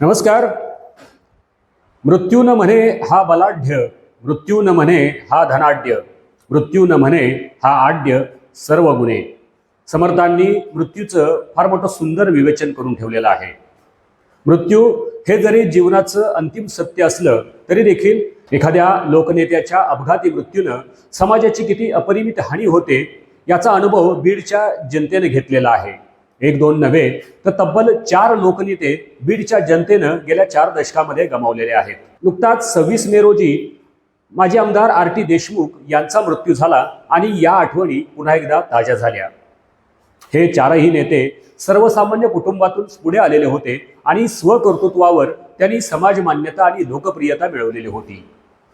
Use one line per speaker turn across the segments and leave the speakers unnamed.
नमस्कार. मृत्यू न म्हणे हा बलाढ्य मृत्यू न म्हणे हा धनाढ्य मृत्यू न म्हणे हा आड्य सर्व गुणे. समर्थांनी मृत्यूचं फार मोठं सुंदर विवेचन करून ठेवलेलं आहे. मृत्यू हे जरी जीवनाचं अंतिम सत्य असलं तरी देखील एखाद्या लोकनेत्याच्या अपघाती मृत्यूनं समाजाची किती अपरिमित हानी होते याचा अनुभव बीडच्या जनतेने घेतलेला आहे. एक दोन नव्हे तर तब्बल चार लोकनेते बीडच्या जनतेनं गेल्या चार दशकामध्ये गमावलेले आहेत. नुकताच सव्वीस मे रोजी माजी आमदार आर टी देशमुख यांचा मृत्यू झाला आणि या आठवणी पुन्हा एकदा ताज्या झाल्या. हे चारही नेते सर्वसामान्य कुटुंबातून पुढे आलेले होते आणि स्वकर्तृत्वावर त्यांनी समाज मान्यता आणि लोकप्रियता मिळवलेली होती.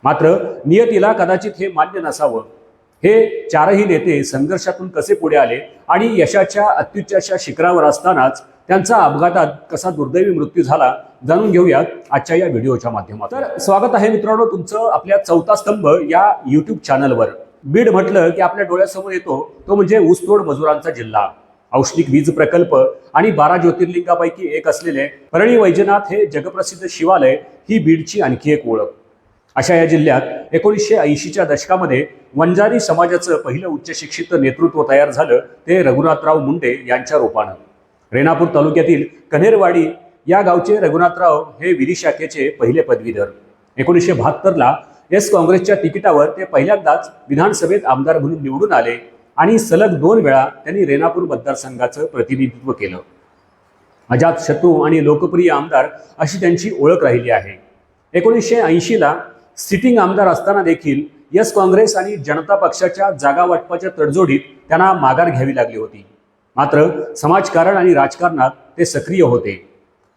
मात्र नियतीला कदाचित हे मान्य नसावं. हे चारही नेते संघर्षातून कसे पुढे आले आणि यशाच्या अत्युच्चाच्या शिखरावर असतानाच त्यांचा अपघातात कसा दुर्दैवी मृत्यू झाला जाणून घेऊयात आजच्या या व्हिडिओच्या माध्यमात तर स्वागत आहे मित्रांनो तुमचं आपल्या चौथा स्तंभ या युट्यूब चॅनलवर बीड म्हटलं की आपल्या डोळ्यासमोर येतो तो म्हणजे ऊसतोड मजुरांचा जिल्हा. औष्णिक वीज प्रकल्प आणि बारा ज्योतिर्लिंगापैकी एक असलेले परळी वैजनाथ हे जगप्रसिद्ध शिवालय ही बीडची आणखी एक ओळख. अशा या जिल्ह्यात एकोणीसशे ऐंशीच्या दशकामध्ये वंजारी समाजाचं पहिलं उच्च शिक्षित नेतृत्व तयार झालं ते रघुनाथराव मुंडे यांच्या रूपानं. रेणापूर तालुक्यातील कन्हेरवाडी या गावचे रघुनाथराव हे विधी शाखेचे पहिले पदवीधर. एकोणीसशे बहात्तरला एस काँग्रेसच्या तिकिटावर ते पहिल्यांदाच विधानसभेत आमदार म्हणून निवडून आले आणि सलग दोन वेळा त्यांनी रेणापूर मतदारसंघाचं प्रतिनिधित्व केलं. अजात शत्रू आणि लोकप्रिय आमदार अशी त्यांची ओळख राहिली आहे. एकोणीसशे ऐंशीला सिटिंग आमदार असताना देखील यस काँग्रेस आणि जनता पक्षाच्या जागा वाटपाच्या तडजोडीत त्यांना माघार घ्यावी लागली होती. मात्र समाजकारण आणि राजकारणात ते सक्रिय होते.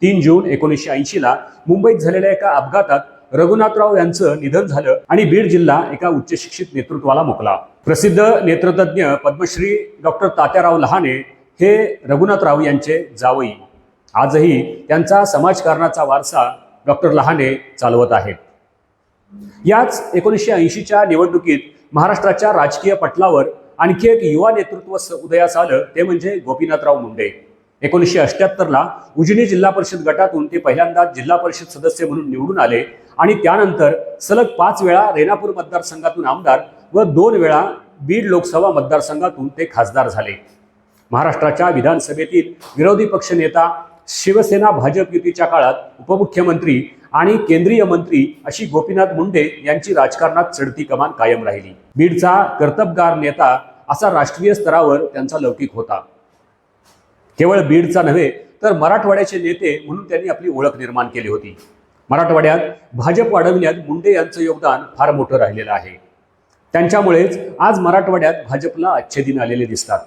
तीन जून एकोणीसशे ऐंशीला मुंबईत झालेल्या एका अपघातात रघुनाथराव यांचं निधन झालं आणि बीड जिल्हा एका उच्च शिक्षित नेतृत्वाला मुकला. प्रसिद्ध नेत्रतज्ञ पद्मश्री डॉक्टर तात्याराव लहाने हे रघुनाथराव यांचे जावई. आजही त्यांचा समाजकारणाचा वारसा डॉक्टर लहाने चालवत आहेत. याच एकोणीसशे ऐंशीच्या निवडणुकीत महाराष्ट्राच्या राजकीय पटलावर आणखी एक युवा नेतृत्व उदयास आलं ते म्हणजे गोपीनाथराव मुंडे. एकोणीसशे अष्ट्याहत्तरला उजनी जिल्हा परिषद गटातून ते पहिल्यांदा जिल्हा परिषद सदस्य म्हणून निवडून आले आणि त्यानंतर सलग पाच वेळा रेणापूर मतदारसंघातून आमदार व दोन वेळा बीड लोकसभा मतदारसंघातून ते खासदार झाले. महाराष्ट्राच्या विधानसभेतील विरोधी पक्षनेता शिवसेना भाजप युतीच्या काळात उपमुख्यमंत्री आणि केंद्रीय मंत्री अशी गोपीनाथ मुंडे यांची राजकारणात चढती कमान कायम राहिली. बीडचा कर्तबगार नेता असा राष्ट्रीय स्तरावर त्यांचा लौकिक होता. केवळ बीडचा नव्हे तर मराठवाड्याचे नेते म्हणून त्यांनी आपली ओळख निर्माण केली होती. मराठवाड्यात भाजप वाढविण्यात मुंडे यांचं योगदान फार मोठं राहिलेलं आहे. त्यांच्यामुळेच आज मराठवाड्यात भाजपला अच्छे दिन आलेले दिसतात.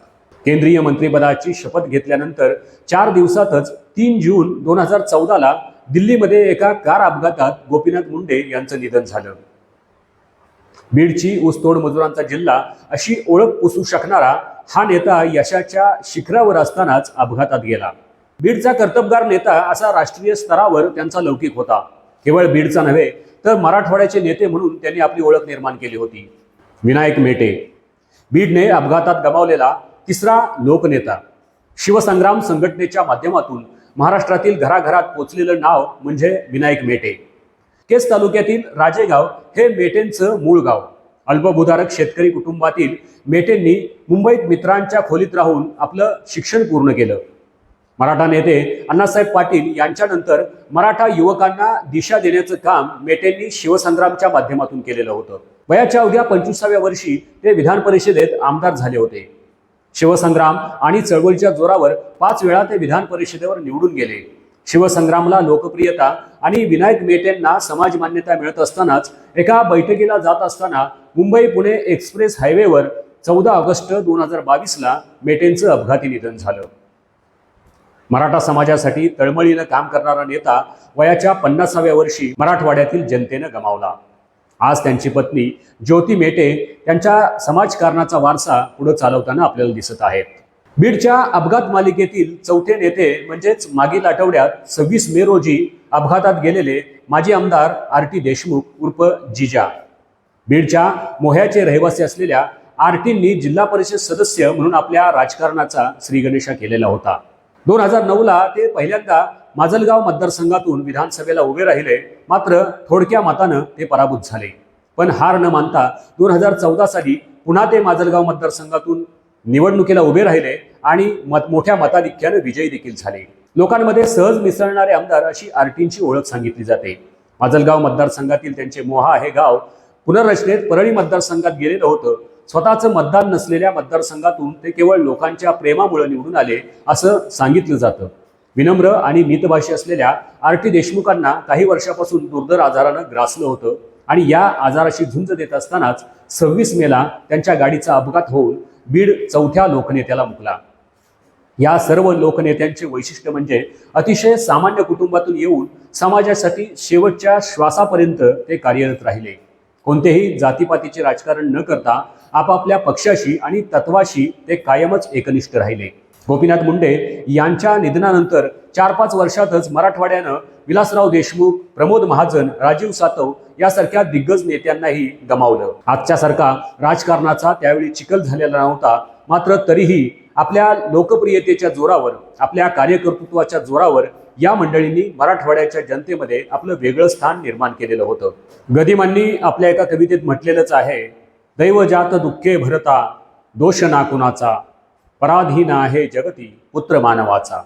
केंद्रीय मंत्रिपदाची शपथ घेतल्यानंतर चार दिवसातच तीन जून दोन हजार चौदाला दिल्लीमध्ये एका कार अपघातात गोपीनाथ मुंडे यांचं निधन झालं. बीडची ऊसतोड मजुरांचा जिल्हा अशी ओळख पुसू शकणारा हा नेता यशाच्या शिखरावर असतानाच अपघातात गेला. बीडचा कर्तबगार नेता असा राष्ट्रीय स्तरावर त्यांचा लौकिक होता. केवळ बीडचा नव्हे तर मराठवाड्याचे नेते म्हणून त्यांनी आपली ओळख निर्माण केली होती. विनायक मेटे. बीडने अपघातात गमावलेला तिसरा लोकनेता. शिवसंग्राम संघटनेच्या माध्यमातून महाराष्ट्रातील घराघरात पोचलेलं नाव म्हणजे विनायक मेटे. केस तालुक्यातील राजेगाव हे मेटेंचं मूळ गाव. अल्पभूधारक शेतकरी कुटुंबातील मेटेंनी मुंबईत मित्रांच्या खोलीत राहून आपलं शिक्षण पूर्ण केलं. मराठा नेते अण्णासाहेब पाटील यांच्यानंतर मराठा युवकांना दिशा देण्याचं काम मेटेंनी शिवसंग्रामच्या माध्यमातून केलेलं होतं. वयाच्या अवघ्या पंचवीसाव्या वर्षी ते विधान परिषदेत आमदार झाले होते. शिवसंग्राम आणि चळवळीच्या जोरावर पाच वेळा ते विधान परिषदेवर निवडून गेले. शिवसंग्रामला लोकप्रियता आणि विनायक मेटेंना समाज मान्यता मिळत असतानाच एका बैठकीला जात असताना मुंबई पुणे एक्सप्रेस हायवेवर चौदा ऑगस्ट दोन हजार बावीसला मेटेंचं अपघाती निधन झालं. मराठा समाजासाठी तळमळीनं काम करणारा नेता वयाच्या पन्नासाव्या वर्षी मराठवाड्यातील जनतेनं गमावला. आज त्यांची पत्नी ज्योती मेटे त्यांच्या समाजकारणाचा वारसा पुढे चालवताना आपल्याला दिसत आहेत बीडच्या अपघात मालिकेतील चौथे नेते म्हणजेच मागील आठवड्यात सव्वीस मे रोजी अपघातात गेलेले माजी आमदार आर टी देशमुख उर्फ जिजा. बीडच्या मोह्याचे रहिवासी असलेल्या आरटींनी जिल्हा परिषद सदस्य म्हणून आपल्या राजकारणाचा श्रीगणेशा केलेला होता. दोन हजार नऊला ते पहिल्यांदा माजलगाव मतदारसंघातून विधानसभेला उभे राहिले मात्र थोडक्या मतानं ते पराभूत झाले. पण हार न मानता दोन हजार चौदा साली पुन्हा ते माजलगाव मतदारसंघातून निवडणुकीला उभे राहिले आणि मत मोठ्या मताधिक्यानं विजयी देखील झाले. लोकांमध्ये सहज मिसळणारे आमदार अशी आरटींची ओळख सांगितली जाते. माजलगाव मतदारसंघातील त्यांचे मोहा हे गाव. पुनर्रचनेत परळी मतदारसंघात गेलेलं होतं. स्वतःचं मतदान नसलेल्या मतदारसंघातून ते केवळ लोकांच्या प्रेमामुळे निवडून आले असं सांगितलं जातं. विनम्र आणि मितभाषी असलेल्या आर टी देशमुखांना काही वर्षापासून दुर्धर आजारानं ग्रासलं होतं आणि या आजाराशी झुंज देत असतानाच सव्वीस मेला त्यांच्या गाडीचा अपघात होऊन बीड चौथ्या लोकनेत्याला मुकला. या सर्व लोकनेत्यांचे वैशिष्ट्य म्हणजे अतिशय सामान्य कुटुंबातून येऊन समाजासाठी शेवटच्या श्वासापर्यंत ते कार्यरत राहिले. कोणतेही जातीपातीचे राजकारण न करता आपापल्या पक्षाशी आणि तत्वाशी ते कायमच एकनिष्ठ राहिले. गोपीनाथ मुंडे यांच्या निधनानंतर चार पाच वर्षातच मराठवाड्यानं विलासराव देशमुख प्रमोद महाजन राजीव सातव यासारख्या दिग्गज नेत्यांनाही गमावलं. आजच्यासारखा राजकारणाचा त्यावेळी चिखल झालेला नव्हता. मात्र तरीही आपल्या लोकप्रियतेच्या जोरावर आपल्या कार्यकर्तृत्वाच्या जोरावर या मंडळींनी मराठवाड्याच्या जनतेमध्ये आपलं वेगळं स्थान निर्माण केलेलं होतं. गदिमांनी आपल्या एका कवितेत म्हटलेलंच आहे दैवजात दुःखे भरता दोष ना कुणाचा पराधीन आहे जगती पुत्र मानवाचा.